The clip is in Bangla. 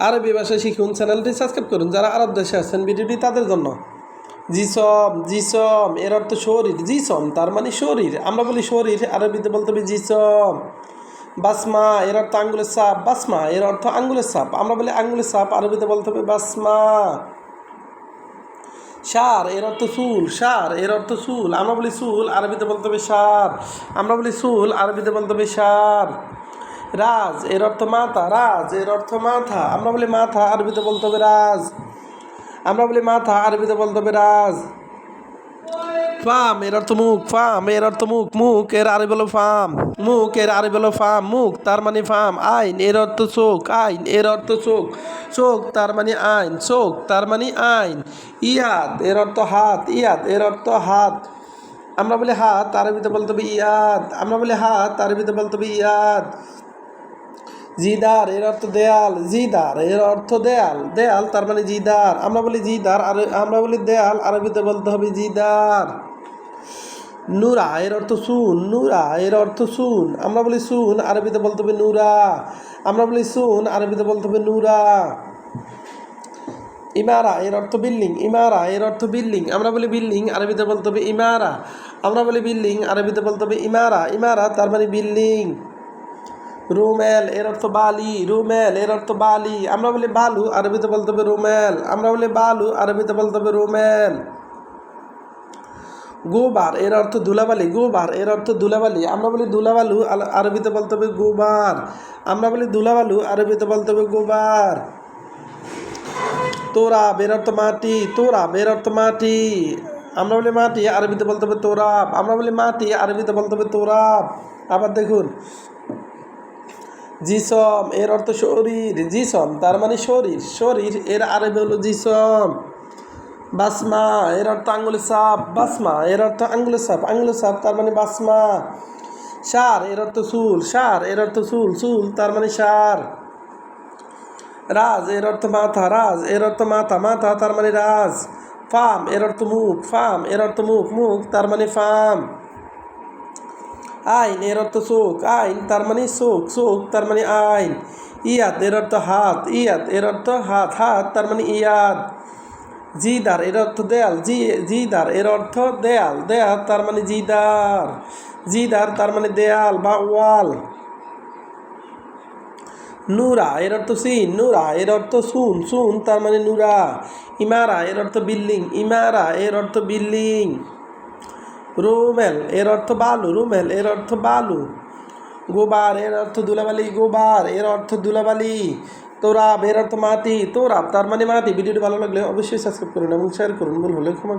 আরবি ভাষা শিখুন, চ্যানেলটি সাবস্ক্রাইব করুন। যারা আরব দেশে আছেন ভিডিওটি তাদের জন্য। জিসম জিসম, এর অর্থ শরীর। জিসম, তার মানে শরীর। আমরা বলি শরীর, আরবিতে বলতে হবে জিসম। বাসমা, এর অর্থ আঙ্গুলের সাপ বাসমা, এর অর্থ আঙ্গুলের সাপ আমরা বলি আঙ্গুলের সাপ আরবিতে বলতে হবে বাসমা। সার, এর অর্থ চুল। সার, এর অর্থ চুল। আমরা বলি চুল, আরবিতে বলতে হবে সার। আমরা বলি চুল, আরবিতে বলতে হবে সার। রাজ, এর অর্থ মাথা, রাজ, এর অর্থ মাথা। আমরা বলি মাথা, আরবিতে বলতে হবে রাজ। আমরা বলি মাথা, আরবিতে বলতে হবে রাজ। ফাম, এর অর্থ মুখ, ফাম, এর অর্থ মুখ মুখ, এর আরবি হলো ফাম। মুখ, এর আরবি হলো ফাম, মুখ, তার মানে ফাম। আইন, এর অর্থ চোখ, আইন, এর অর্থ চোখ। চোখ, তার মানে আইন, চোখ, তার মানে আইন। ইয়াদ এর অর্থ হাত ইয়াদ এর অর্থ হাত। আমরা বলি হাত, আরবিতে বলতে হবে ইয়াদ আমরা বলি হাত, আরবিতে বলতে হবে ইয়াদ জিদার, এর অর্থ দেয়াল, জিদার, এর অর্থ দেয়াল দেয়াল তার মানে জিদার। আমরা বলি জিদার, আর আমরা বলি দেয়াল, আরবিতে বলতে হবে জিদার। নুরা, এর অর্থ সুন, নুরা, এর অর্থ সুন। আমরা বলি সুন, আরবিতে বলতে হবে নুরা। আমরা বলি সুন, আরবিতে বলতে হবে নুরা। ইমারা, এর অর্থ বিল্ডিং, ইমারা, এর অর্থ বিল্ডিং। আমরা বলি বিল্ডিং, আরবিতে বলতে হবে ইমারা। আমরা বলি বিল্ডিং, আরবিতে বলতে হবে ইমারা। ইমারা তার মানে বিল্ডিং। রুমেল এর অর্থ বালি, রুমেল এর অর্থ বালি। আমরা বলি বালু, আরবিতে বলতে হবে রুমেল। আমরা বলি বালু, আরবিতে বলতে হবে রুমেল। গোবার, এর অর্থ ধুলাবালি, গোবার, এর অর্থ ধুলাবালি। আমরা বলি ধুলাবালু আরবিতে বলতে হবে গোবার। আমরা বলি ধুলাবালু, আরবিতে বলতে হবে গোবার। তোরা বের অর্থ মাটি তোরা বের অর্থ মাটি। আমরা বলি মাটি, আরবিতে বলতে হবে তোরাব। আমরা বলি মাটি, আরবিতে বলতে হবে তোরাব। আবার দেখুন জিসম, এর অর্থ শরীর, জিসম, তার মানে শরীর শরীর, এর আরবি হলো জিসম। বাসমা, এর অর্থ আঙ্গুলের সাপ, বাসমা, এর অর্থ আঙ্গুলের সাপ আঙ্গুলের সাপ, তার মানে বাসমা। সার, এর অর্থ চুল, সার, এর অর্থ চুল চুল, তার মানে সার। রাজ, এর অর্থ মাথা, রাজ, এর অর্থ মাথা মাথা, তার মানে রাজ। ফার্ম এর অর্থ মুখ ফার্ম এর অর্থ মুখ মুখ, তার মানে ফার্ম আইন, এর অর্থ চোখ আইন তার মানে চোখ চোখ তার মানে আইন। ইয়াদ, এর অর্থ হাত। ইয়াদ, এর অর্থ হাত। হাত তার মানে ইয়াদ। জিদার, এর অর্থ দেয়াল। জি, জিদার, এর অর্থ দেয়াল। দেয়াল তার মানে জিদার। জিদার তার মানে দেয়াল বা ওয়াল। নুরা, এর অর্থ সিন। নুরা, এর অর্থ সুন। সুন তার মানে নুরা। ইমারা, এর অর্থ বিল্ডিং। ইমারা, এর অর্থ বিল্ডিং। রুমেল, এর অর্থ বালু, রুমেল, এর অর্থ বালু। গোবার, এর অর্থ দুলাবালি গোবার, এর অর্থ দুলাবালি তোরাব, এর অর্থ মাটি, তোরাব, তার মানে মাতি ভিডিওটি ভালো লাগলে অবশ্যই সাবস্ক্রাইব করুন এবং শেয়ার করুন। ভুল হলে ক্ষমা